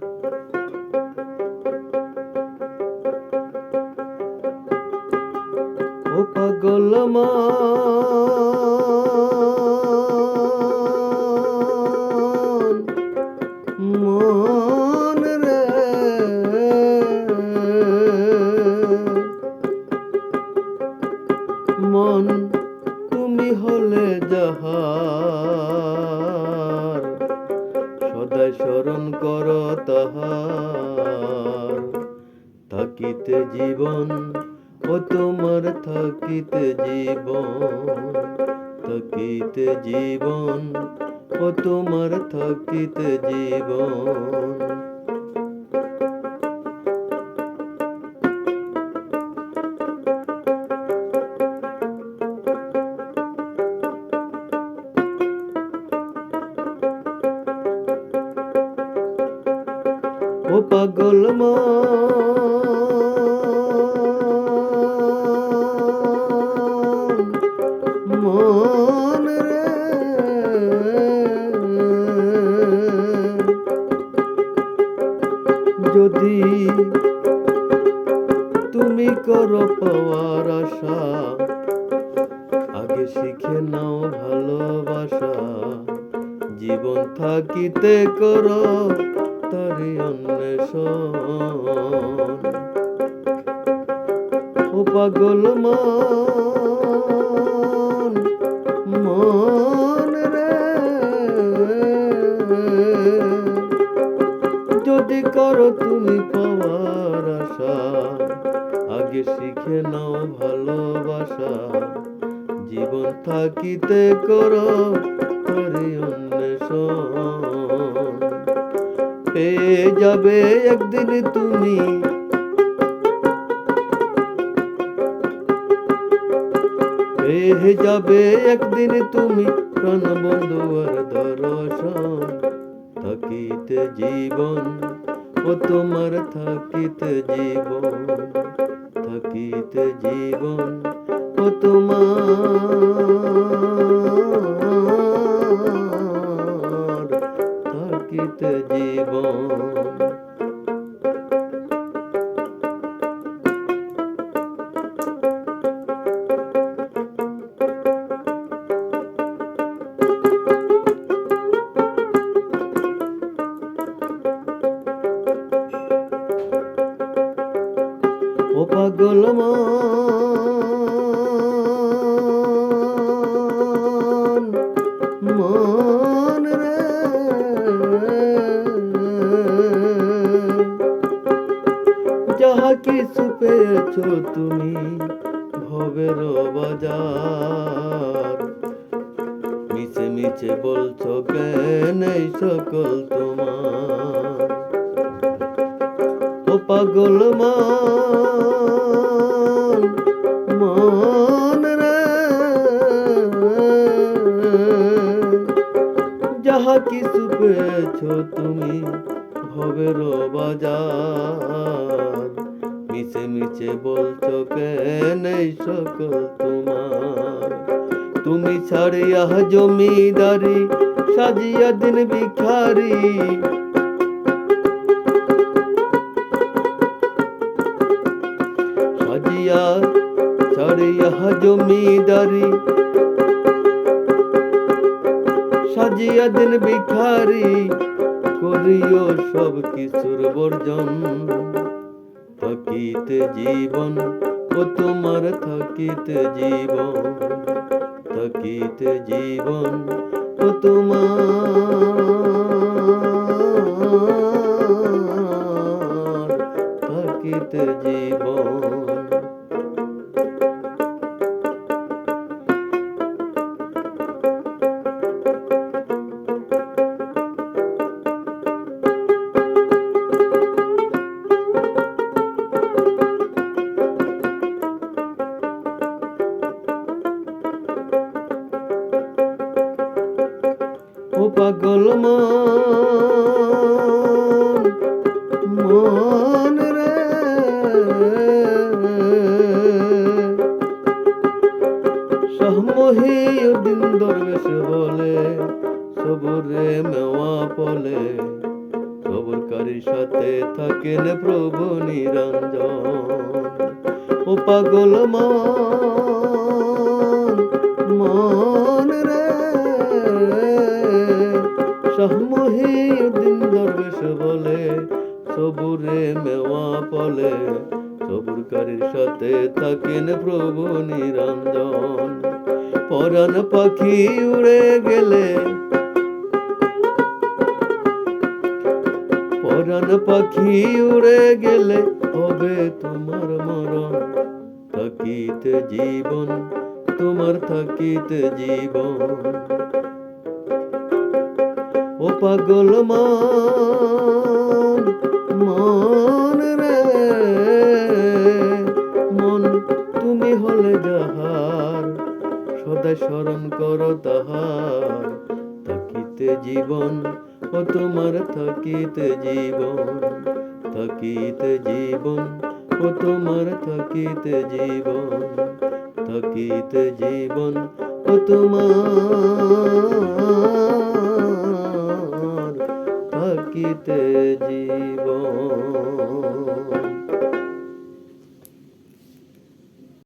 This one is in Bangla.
ও পাগল মন মন তুমি হলে সদাই স্মরণ কর তাহার। থাকিতে জীবন ও তোমার থাকিতে জীবন। থাকিতে জীবন ও তোমার থাকিতে জীবন। ও পাগল মন মন রে। যদি তুমি করো পাওয়ার আশা, আগে শিখে নাও ভালোবাসা। জীবন থাকিতে করো। তারি অন্বেষণ। ও পাগল মন মন রে। যদি করো তুমি পাওয়ার আশা, আগে শিখে নাও ভালোবাসা। জীবন থাকিতে করো অন্বেষণ। পেয়ে যাবে একদিন তুমি। পেয়ে যাবে একদিন তুমি প্রাণ বন্ধু আর দর্শন। থাকিতে জীবন ও তোমার থাকিতে জীবন। থাকিতে জীবন ও তোমার থাকিতে জীবন ও পাগল মন পেয়েছ তুমি ভবের বাজার। মিছে মিছে বলছো কেন সকল তোমার? ও পাগল মন রে। যাহা কিছু পেয়েছ তুমি ভবের বাজার। মিছে মিছে বলছো, কেন সকল তোমার? তুমি ছাড়িয়া জমিদারি, সাজিয়া দিন ভিখারি। সাজিয়া ছাড়িয়া জমিদারি, সাজিয়া দিন ভিখারি। করিও সব কিছুর বর্জন। থাকিতে জীবন ও তোমার থাকিতে জীবন। থাকিতে জীবন ও তোমার থাকিতে জীবন। পাগল মন রে। শাহমহিউদ্দিন দরবেশ বলে, সবরে মেওয়া পলে সবরকারীর সাথে থাকেন প্রভু নিরঞ্জন। ও পাগল মন মন সবুরকারীর থাকেন প্রভু নিরঞ্জন। পরাণ পাখি উড়ে গেলে। পরাণ পাখি উড়ে গেলে হবে তোমার মরণ। থাকিতে জীবন, তোমার থাকিতে জীবন। ও পাগল মন সদা স্মরণ করো তাহার। থাকিতে জীবন ও তোমার থাকিতে জীবন। থাকিতে জীবন ও তোমার থাকিতে জীবন। থাকিতে জীবন ও তোমার থাকিতে জীবন।